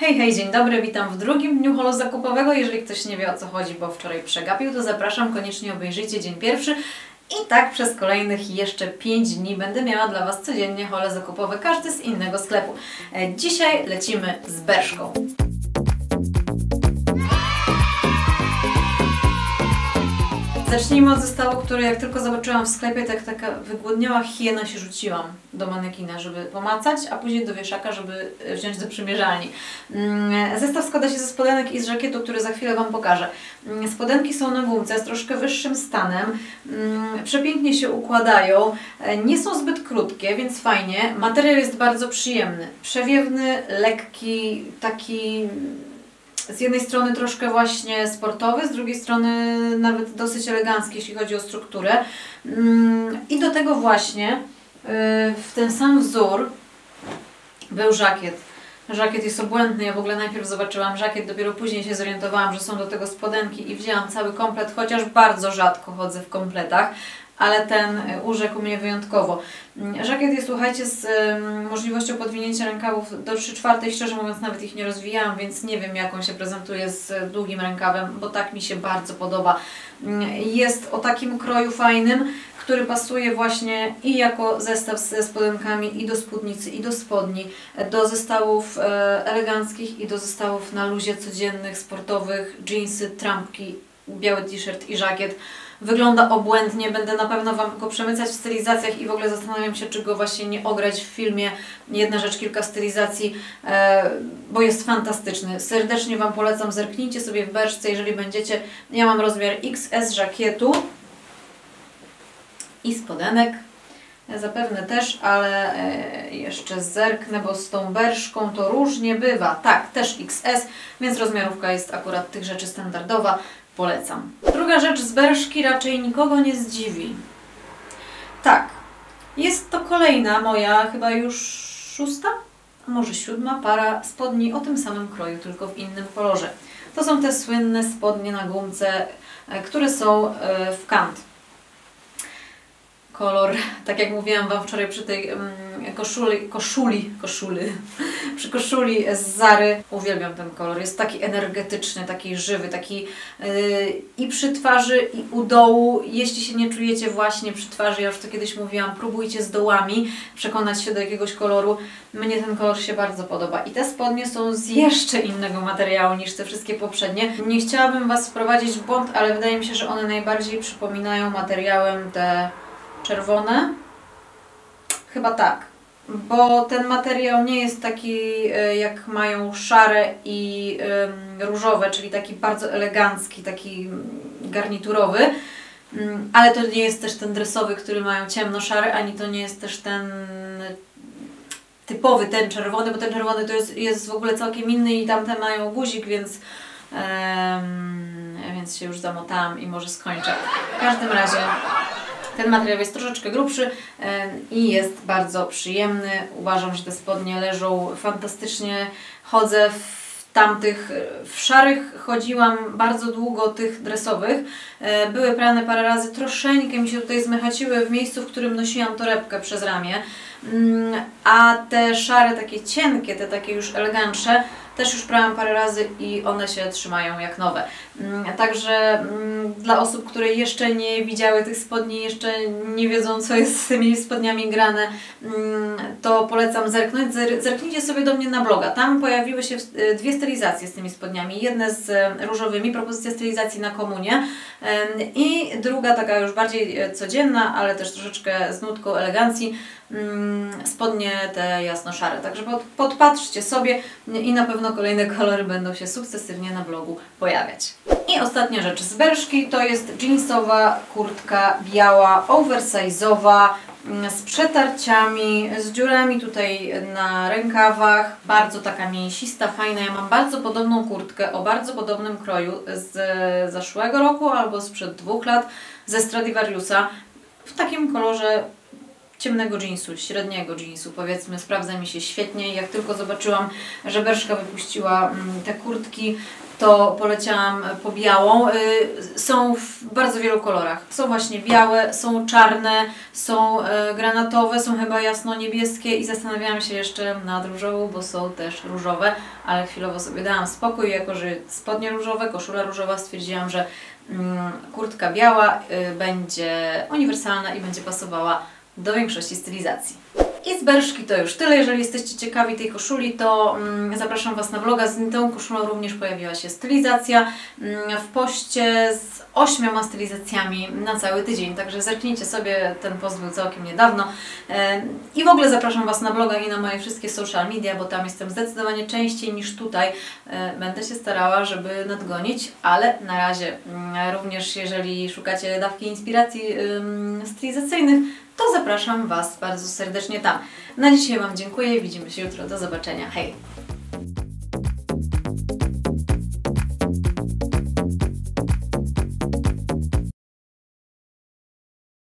Hej, hej, dzień dobry, witam w drugim dniu holo zakupowego. Jeżeli ktoś nie wie o co chodzi, bo wczoraj przegapił, to zapraszam, koniecznie obejrzyjcie dzień pierwszy. I tak przez kolejnych jeszcze 5 dni będę miała dla Was codziennie hole zakupowe, każdy z innego sklepu. E, Dzisiaj lecimy z Berszką. Zacznijmy od zestawu, który jak tylko zobaczyłam w sklepie, tak taka wygłodniała hiena się rzuciłam do manekina, żeby pomacać, a później do wieszaka, żeby wziąć do przymierzalni. Mm, Zestaw składa się ze spodenek i z żakietu, który za chwilę Wam pokażę. Mm, Spodenki są na gumce z troszkę wyższym stanem, Mm, przepięknie się układają, E, nie są zbyt krótkie, więc fajnie. Materiał jest bardzo przyjemny, przewiewny, lekki, taki z jednej strony troszkę właśnie sportowy, z drugiej strony nawet dosyć elegancki, jeśli chodzi o strukturę. Mm, I do tego właśnie y, w ten sam wzór był żakiet. Żakiet jest obłędny, ja w ogóle najpierw zobaczyłam żakiet, dopiero później się zorientowałam, że są do tego spodenki i wzięłam cały komplet, chociaż bardzo rzadko chodzę w kompletach, ale ten y, urzekł mnie wyjątkowo. Mm, Żakiet jest, słuchajcie, z możliwością podwinięcia rękawów do 3 czwartej, szczerze mówiąc nawet ich nie rozwijałam, więc nie wiem jak on się prezentuje z y, długim rękawem, bo tak mi się bardzo podoba. Mm, Jest o takim kroju fajnym, który pasuje właśnie i jako zestaw ze spodenkami i do spódnicy, i do spodni, do zestawów e, eleganckich i do zestawów na luzie codziennych, sportowych, jeansy, trampki, biały t-shirt i żakiet. Wygląda obłędnie, będę na pewno Wam go przemycać w stylizacjach i w ogóle zastanawiam się, czy go właśnie nie ograć w filmie. Jedna rzecz, kilka stylizacji, e, bo jest fantastyczny. Serdecznie Wam polecam, zerknijcie sobie w beczce, jeżeli będziecie. Ja mam rozmiar XS żakietu i spodenek. Zapewne też, ale e, jeszcze zerknę, bo z tą berszką to różnie bywa. Tak, też XS, więc rozmiarówka jest akurat tych rzeczy standardowa. Polecam. Druga rzecz z berszki raczej nikogo nie zdziwi. Tak, jest to kolejna moja, chyba już szósta, a może siódma para spodni o tym samym kroju, tylko w innym kolorze. To są te słynne spodnie na gumce, e, które są e, w kant kolor, tak jak mówiłam Wam wczoraj przy tej koszuli, koszuli, koszuli, przy koszuli z Zary, uwielbiam ten kolor, jest taki energetyczny, taki żywy, taki yy, i przy twarzy i u dołu, jeśli się nie czujecie właśnie przy twarzy, ja już to kiedyś mówiłam, próbujcie z dołami przekonać się do jakiegoś koloru, mnie ten kolor się bardzo podoba. I te spodnie są z jeszcze innego materiału niż te wszystkie poprzednie. Nie chciałabym Was wprowadzić w błąd, ale wydaje mi się, że one najbardziej przypominają materiałem te czerwone? Chyba tak, bo ten materiał nie jest taki e, jak mają szare i różowe, czyli taki bardzo elegancki, taki garniturowy, Mm, ale to nie jest też ten dresowy, który mają ciemno-szary, ani to nie jest też ten typowy, ten czerwony, bo ten czerwony to jest, jest w ogóle całkiem inny i tamte mają guzik, więc em, więc się już zamotałam i może skończę. W każdym razie ten materiał jest troszeczkę grubszy i jest bardzo przyjemny. Uważam, że te spodnie leżą fantastycznie. Chodzę w tamtych, w szarych chodziłam bardzo długo, tych dresowych. E, Były prane parę razy, troszeczkę mi się tutaj zmechaciły w miejscu, w którym nosiłam torebkę przez ramię. Mm, A te szare, takie cienkie, te takie już elegantsze, też już prałam parę razy i one się trzymają jak nowe. Mm, Także mm, dla osób, które jeszcze nie widziały tych spodni, jeszcze nie wiedzą, co jest z tymi spodniami grane, mm, to polecam zerknąć. Zer- Zerknijcie sobie do mnie na bloga. Tam pojawiły się e, dwie stylizacje z tymi spodniami. Jedne z e, różowymi, propozycja stylizacji na komunie i druga taka już bardziej e, codzienna, ale też troszeczkę z nutką elegancji spodnie te jasno-szare. Także pod, podpatrzcie sobie i na pewno kolejne kolory będą się sukcesywnie na blogu pojawiać. I ostatnia rzecz z Berszki to jest jeansowa kurtka biała, oversize'owa, mm, z przetarciami, z dziurami tutaj na rękawach, bardzo taka mięsista, fajna. Ja mam bardzo podobną kurtkę o bardzo podobnym kroju z zeszłego roku albo sprzed dwóch lat ze Stradivariusa w takim kolorze ciemnego jeansu, średniego jeansu, powiedzmy, sprawdza mi się świetnie. Jak tylko zobaczyłam, że Berszka wypuściła mm, te kurtki, to poleciałam po białą. Y, Są w bardzo wielu kolorach. Są właśnie białe, są czarne, są e, granatowe, są chyba jasno-niebieskie i zastanawiałam się jeszcze nad różową, bo są też różowe, ale chwilowo sobie dałam spokój, jako że spodnie różowe, koszula różowa, stwierdziłam, że mm, kurtka biała y, będzie uniwersalna i będzie pasowała do większości stylizacji. I z Berszki to już tyle. Jeżeli jesteście ciekawi tej koszuli, to mm, zapraszam Was na vloga. Z tą koszulą również pojawiła się stylizacja mm, w poście z ośmioma stylizacjami na cały tydzień. Także zerknijcie sobie, ten post był całkiem niedawno. E, I w ogóle zapraszam Was na bloga i na moje wszystkie social media, bo tam jestem zdecydowanie częściej niż tutaj. E, Będę się starała, żeby nadgonić, ale na razie mm, również jeżeli szukacie dawki inspiracji stylizacyjnych, to zapraszam Was bardzo serdecznie tam. Na dzisiaj Wam dziękuję widzimy się jutro. Do zobaczenia. Hej!